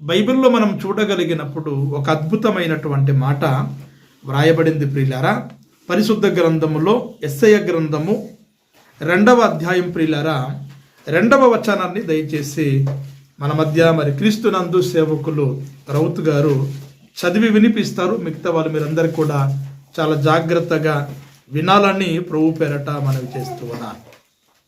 బైబిల్లో మనం చూడగలిగినప్పుడు ఒక అద్భుతమైనటువంటి మాట వ్రాయబడింది ప్రియులారా. పరిశుద్ధ గ్రంథములో ఎస్ఐ గ్రంథము రెండవ అధ్యాయం ప్రియులారా. రెండవ వచనాన్ని దయచేసి మన మధ్య మరి క్రీస్తునందు సేవకులు రౌత్ గారు చదివి వినిపిస్తారు. మిగతా వాళ్ళు మీరందరూ కూడా చాలా జాగ్రత్తగా వినాలని ప్రభు పేరట మనవి చేస్తూ ఉన్నారు.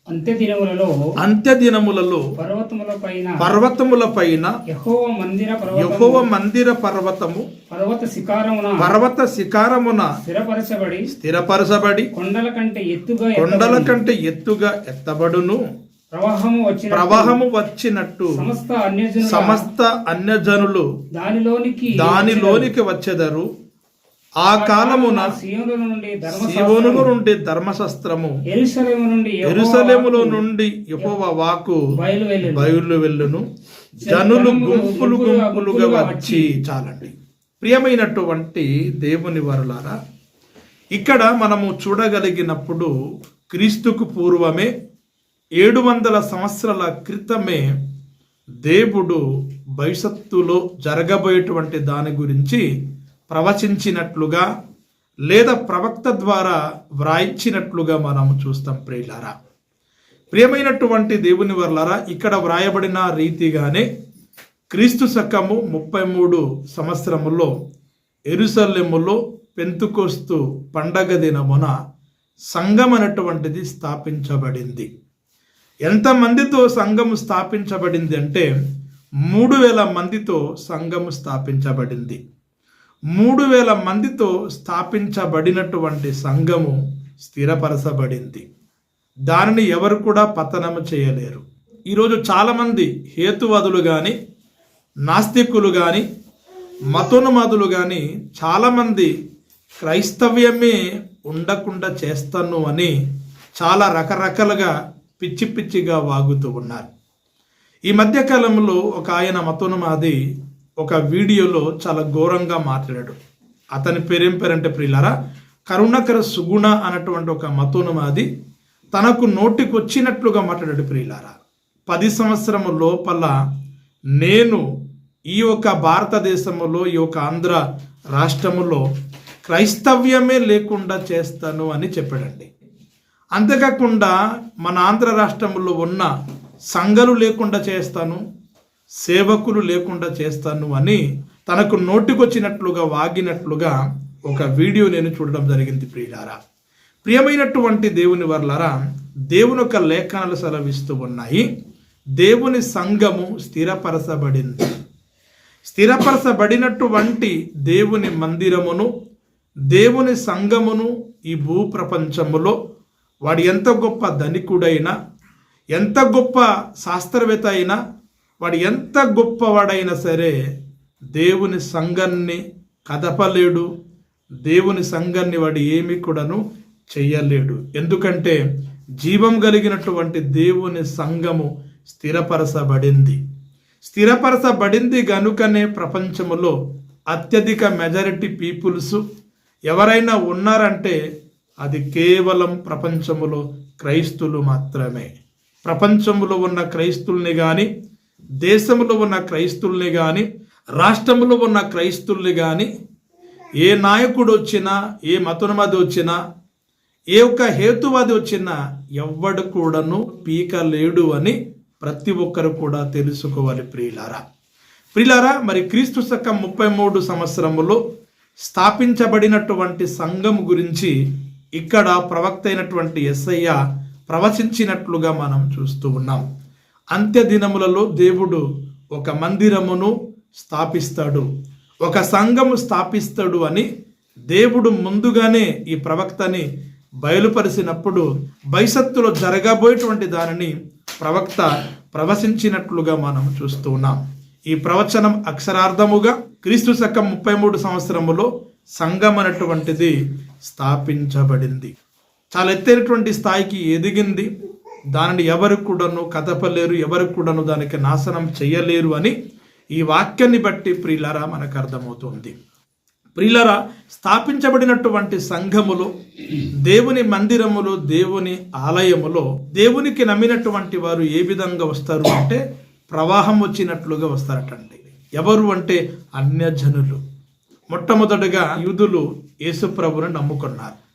అంత్య దినములలో అంత్య దినములలో పర్వతముల పైన పర్వతముల పైన యహోవ మందిర యహోవ మందిర పర్వతము పర్వత శిఖారమున పర్వత శిఖారమున స్థిరపరచబడి స్థిరపరచబడి కొండల కంటే ఎత్తుగా కొండల కంటే ఎత్తుగా ఎత్తబడును. ప్రవాహము వచ్చిన ప్రవాహము వచ్చినట్టు సమస్త అన్యజనుల సమస్త అన్యజనులు దానిలోనికి దానిలోనికి వచ్చెదరు. ఆ కాలమున సీయోనుల నుండి ధర్మశస్త్రము. ఎరుసలేములో నుండి యహోవ వాకు బయలు వెళ్ళును. జనులు గుంపులు గుంపులుగా వచ్చి చాలండి. ప్రియమైనటువంటి దేవుని వరులారా ఇక్కడ మనము చూడగలిగినప్పుడు క్రీస్తుకు పూర్వమే ఏడు వందల సంవత్సరాల క్రితమే దేవుడు భవిష్యత్తులో జరగబోయేటువంటి దాని గురించి ప్రవచించినట్లుగా లేదా ప్రవక్త ద్వారా వ్రాయించినట్లుగా మనము చూస్తాం ప్రియులారా. ప్రియమైనటువంటి దేవుని వర్లారా ఇక్కడ వ్రాయబడిన రీతిగానే క్రీస్తు శకము ముప్పై మూడు సంవత్సరములో ఎరుసల్లెములో పెంతుకోస్తు పండగ దినమున సంఘం అనేటువంటిది స్థాపించబడింది. ఎంతమందితో సంఘము స్థాపించబడింది అంటే మూడు వేల మందితో సంఘము స్థాపించబడింది. మూడు వేల మందితో స్థాపించబడినటువంటి సంఘము స్థిరపరచబడింది. దానిని ఎవరు కూడా పతనము చేయలేరు. ఈరోజు చాలామంది హేతువాదులు కానీ నాస్తికులు కానీ మతోన్మాదులు కానీ చాలామంది క్రైస్తవ్యమే ఉండకుండా చేస్తాను అని చాలా రకరకాలుగా పిచ్చి పిచ్చిగా వాగుతూ ఉన్నారు. ఈ మధ్యకాలంలో ఒక ఆయన మతోన్మాది ఒక వీడియోలో చాలా ఘోరంగా మాట్లాడాడు. అతని పేరేం పేరంటే ప్రియులారా కరుణకర సుగుణ అన్నటువంటి ఒక మతోన్మాది తనకు నోటికి వచ్చినట్లుగా మాట్లాడాడు ప్రియులారా. పది సంవత్సరము లోపల నేను ఈ యొక్క భారతదేశంలో ఈ యొక్క ఆంధ్ర రాష్ట్రములో క్రైస్తవ్యమే లేకుండా చేస్తాను అని చెప్పాడండి. అంతేకాకుండా మన ఆంధ్ర రాష్ట్రంలో ఉన్న సంఘలు లేకుండా చేస్తాను సేవకులు లేకుండా చేస్తాను అని తనకు నోటికొచ్చినట్లుగా వాగినట్లుగా ఒక వీడియో నేను చూడడం జరిగింది ప్రియులారా. ప్రియమైనటువంటి దేవుని వర్లారా దేవుని యొక్క లేఖనాలు సెలవిస్తూ ఉన్నాయి. దేవుని సంఘము స్థిరపరచబడింది. స్థిరపరచబడినటువంటి దేవుని మందిరమును దేవుని సంఘమును ఈ భూప్రపంచములో వాడు ఎంత గొప్ప ధనికుడైనా ఎంత గొప్ప శాస్త్రవేత్త అయినా వాడు ఎంత గొప్పవాడైనా సరే దేవుని సంఘాన్ని కదపలేడు దేవుని సంఘాన్ని వాడు ఏమి కూడాను చెయ్యలేడు. ఎందుకంటే జీవం కలిగినటువంటి దేవుని సంఘము స్థిరపరచబడింది. స్థిరపరచబడింది గనుకనే ప్రపంచములో అత్యధిక మెజారిటీ పీపుల్స్ ఎవరైనా ఉన్నారంటే అది కేవలం ప్రపంచములో క్రైస్తులు మాత్రమే. ప్రపంచంలో ఉన్న క్రైస్తుల్ని కానీ దేశంలో ఉన్న క్రైస్తుల్ని కానీ రాష్ట్రంలో ఉన్న క్రైస్తుల్ని కానీ ఏ నాయకుడు వచ్చినా ఏ మతోన్మాది వచ్చినా ఏ ఒక్క హేతువాది వచ్చినా ఎవ్వడు కూడాను పీక లేడు అని ప్రతి ఒక్కరు కూడా తెలుసుకోవాలి ప్రియులారా. ప్రియులారా మరి క్రీస్తు శకం ముప్పై మూడు సంవత్సరములో స్థాపించబడినటువంటి సంఘం గురించి ఇక్కడ ప్రవక్త అయినటువంటి ఎస్ఐ ప్రవచించినట్లుగా మనం చూస్తూ ఉన్నాం. అంత్య దినములలో దేవుడు ఒక మందిరమును స్థాపిస్తాడు. ఒక సంఘము స్థాపిస్తాడు అని దేవుడు ముందుగానే ఈ ప్రవక్తని బయలుపరిచినప్పుడు భవిష్యత్తులో జరగబోయేటువంటి దానిని ప్రవక్త ప్రవశించినట్లుగా మనం చూస్తున్నాం ఈ ప్రవచనం అక్షరార్థముగా క్రీస్తు శకం ముప్పై మూడు సంవత్సరములో సంఘం అనేటువంటిది స్థాపించబడింది. చాలా ఎత్తైనటువంటి స్థాయికి ఎదిగింది. దానిని ఎవరు కూడాను కదపలేరు ఎవరు కూడాను దానికి నాశనం చేయలేరు అని ఈ వాక్యాన్ని బట్టి ప్రియులరా మనకు అర్థమవుతుంది. ప్రియులరా స్థాపించబడినటువంటి సంఘములో దేవుని మందిరములో దేవుని ఆలయములో దేవునికి నమ్మినటువంటి వారు ఏ విధంగా వస్తారు అంటే ప్రవాహం వచ్చినట్లుగా వస్తారటండి. ఎవరు అంటే అన్యజనులు. మొట్టమొదటగా యూదులు యేసుప్రభుని నమ్ముకున్నారు.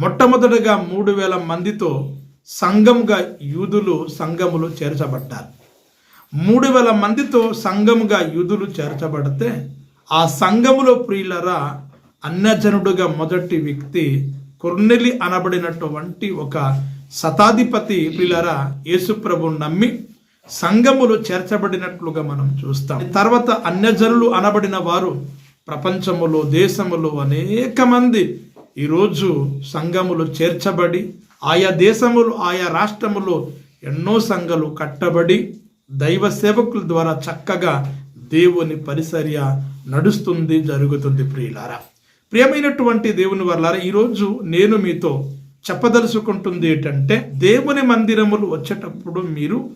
మొట్టమొదటగా మూడు వేల మందితో సంఘముగా యూదులు సంఘములు చేర్చబడ్డారు. మూడు వేల మందితో సంఘముగా యూదులు చేర్చబడితే ఆ సంఘములో ప్రియులరా అన్యజనుడుగా మొదటి వ్యక్తి కొర్నెలి అనబడినటువంటి ఒక శతాధిపతి ప్రియులరా యేసుప్రభు నమ్మి సంఘములు చేర్చబడినట్లుగా మనం చూస్తాం. తర్వాత అన్యజనులు అనబడిన వారు ప్రపంచములో దేశములో అనేక మంది ఈరోజు సంఘములు చేర్చబడి ఆయా దేశములు ఆయా రాష్ట్రములో ఎన్నో సంఘాలు కట్టబడి దైవ సేవకుల ద్వారా చక్కగా దేవుని పరిచర్య నడుస్తుంది జరుగుతుంది ప్రియులారా. ప్రియమైనటువంటి దేవుని వల్ల ఈరోజు నేను మీతో చెప్పదలుచుకుంటుంది ఏంటంటే దేవుని మందిరములు వచ్చేటప్పుడు మీరు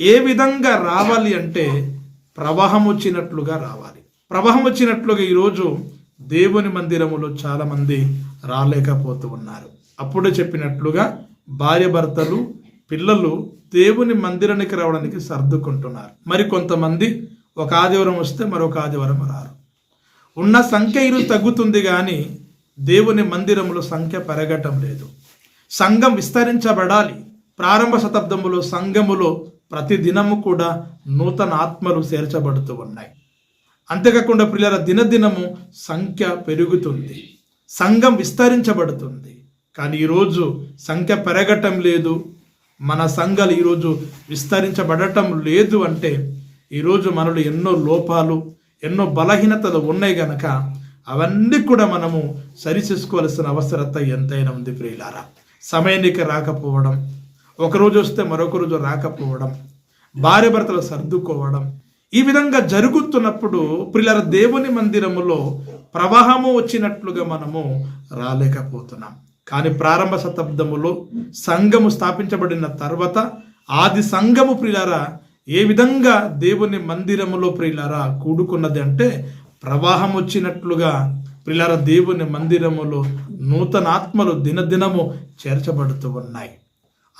ఏ విధంగా రావాలి అంటే ప్రవాహం వచ్చినట్లుగా రావాలి. ప్రవాహం వచ్చినట్లుగా ఈరోజు దేవుని మందిరములో చాలామంది రాలేకపోతూ ఉన్నారు. అప్పుడే చెప్పినట్లుగా భార్య భర్తలు పిల్లలు దేవుని మందిరానికి రావడానికి సర్దుకుంటున్నారు. మరి కొంతమంది ఒక ఆదివారం వస్తే మరొక ఆదివారం రారు. ఉన్న సంఖ్య ఇరు తగ్గుతుంది కానీ దేవుని మందిరములో సంఖ్య పెరగటం లేదు. సంఘం విస్తరించబడాలి. ప్రారంభ శతాబ్దములో సంఘములో ప్రతి దినము కూడా నూతన ఆత్మలు చేర్చబడుతూ ఉన్నాయి. అంతేకాకుండా పిల్లల దినదినము సంఖ్య పెరుగుతుంది. సంఘం విస్తరించబడుతుంది. కానీ ఈరోజు సంఖ్య పెరగటం లేదు. మన సంఘాలు ఈరోజు విస్తరించబడటం లేదు అంటే ఈరోజు మనలో ఎన్నో లోపాలు ఎన్నో బలహీనతలు ఉన్నాయి గనక అవన్నీ కూడా మనము సరి చేసుకోవాల్సిన అవసరత ఎంతైనా ఉంది ప్రియులారా. సమయానికి రాకపోవడం ఒకరోజు వస్తే మరొక రోజు రాకపోవడం భార్య భర్తలు సర్దుకోవడం ఈ విధంగా జరుగుతున్నప్పుడు పిల్లల దేవుని మందిరములో ప్రవాహము వచ్చినట్లుగా మనము రాలేకపోతున్నాం. కానీ ప్రారంభ శతాబ్దములో సంఘము స్థాపించబడిన తర్వాత ఆది సంఘము ప్రియులారా ఏ విధంగా దేవుని మందిరములో ప్రియులారా కూడుకున్నది అంటే ప్రవాహం వచ్చినట్లుగా ప్రిలార దేవుని మందిరములో నూతన ఆత్మలు దినదినము చేర్చబడుతూ ఉన్నాయి.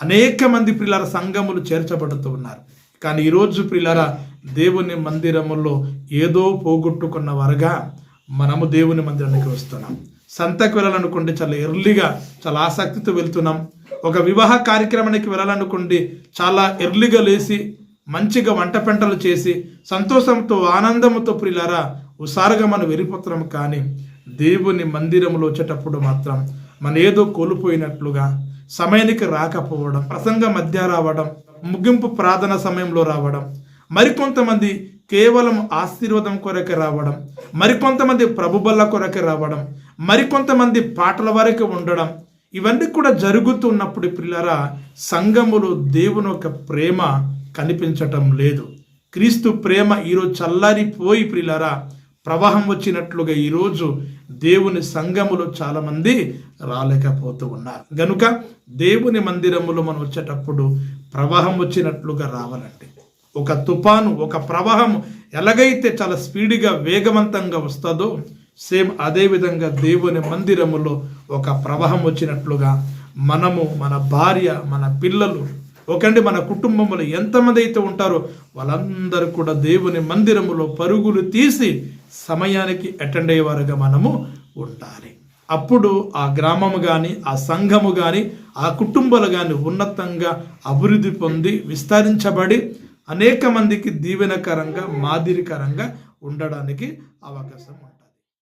అనేక మంది ప్రిలార సంఘములు చేర్చబడుతూ ఉన్నారు. కానీ ఈరోజు ప్రిలార దేవుని మందిరములో ఏదో పోగొట్టుకున్న వారుగా మనము దేవుని మందిరానికి వస్తున్నాం. సంతకు వెళ్ళాలనుకుంటే చాలా ఎర్లీగా చాలా ఆసక్తితో వెళ్తున్నాం. ఒక వివాహ కార్యక్రమానికి వెళ్ళాలనుకోండి చాలా ఎర్లీగా లేచి మంచిగా వంట పెంటలు చేసి సంతోషంతో ఆనందంతో ప్రిలారా ఉసారుగా మనం వెళ్ళిపోతున్నాం కానీ దేవుని మందిరంలో వచ్చేటప్పుడు మాత్రం మన ఏదో కోల్పోయినట్లుగా సమయానికి రాకపోవడం ప్రసంగ మధ్య రావడం ముగింపు ప్రార్థన సమయంలో రావడం మరికొంతమంది కేవలం ఆశీర్వాదం కొరకే రావడం మరికొంతమంది ప్రభుబల్ల కొరకే రావడం మరికొంతమంది పాటల వరకు ఉండడం ఇవన్నీ కూడా జరుగుతున్నప్పుడు పిల్లరా సంఘములు దేవుని యొక్క ప్రేమ కనిపించటం లేదు. క్రీస్తు ప్రేమ ఈరోజు చల్లారిపోయి ప్రియులారా ప్రవాహం వచ్చినట్లుగా ఈరోజు దేవుని సంఘములో చాలామంది రాలేకపోతూ ఉన్నారు. గనుక దేవుని మందిరములో మనం వచ్చేటప్పుడు ప్రవాహం వచ్చినట్లుగా రావాలండి ఒక తుఫాను ఒక ప్రవాహం ఎలాగైతే చాలా స్పీడ్గా వేగవంతంగా వస్తుందో సేమ్ అదేవిధంగా దేవుని మందిరములో ఒక ప్రవాహం వచ్చినట్లుగా మనము మన భార్య మన పిల్లలు ఒకండి మన కుటుంబంలో ఎంతమంది అయితే ఉంటారో వాళ్ళందరూ కూడా దేవుని మందిరములో పరుగులు తీసి సమయానికి అటెండ్ అయ్యేవారుగా మనము ఉండాలి. అప్పుడు ఆ గ్రామము కానీ ఆ సంఘము కానీ ఆ కుటుంబాలు కానీ ఉన్నతంగా అభివృద్ధి పొంది విస్తరించబడి అనేక మందికి దీవెనకరంగా మాదిరికరంగా ఉండడానికి అవకాశం ఉంది.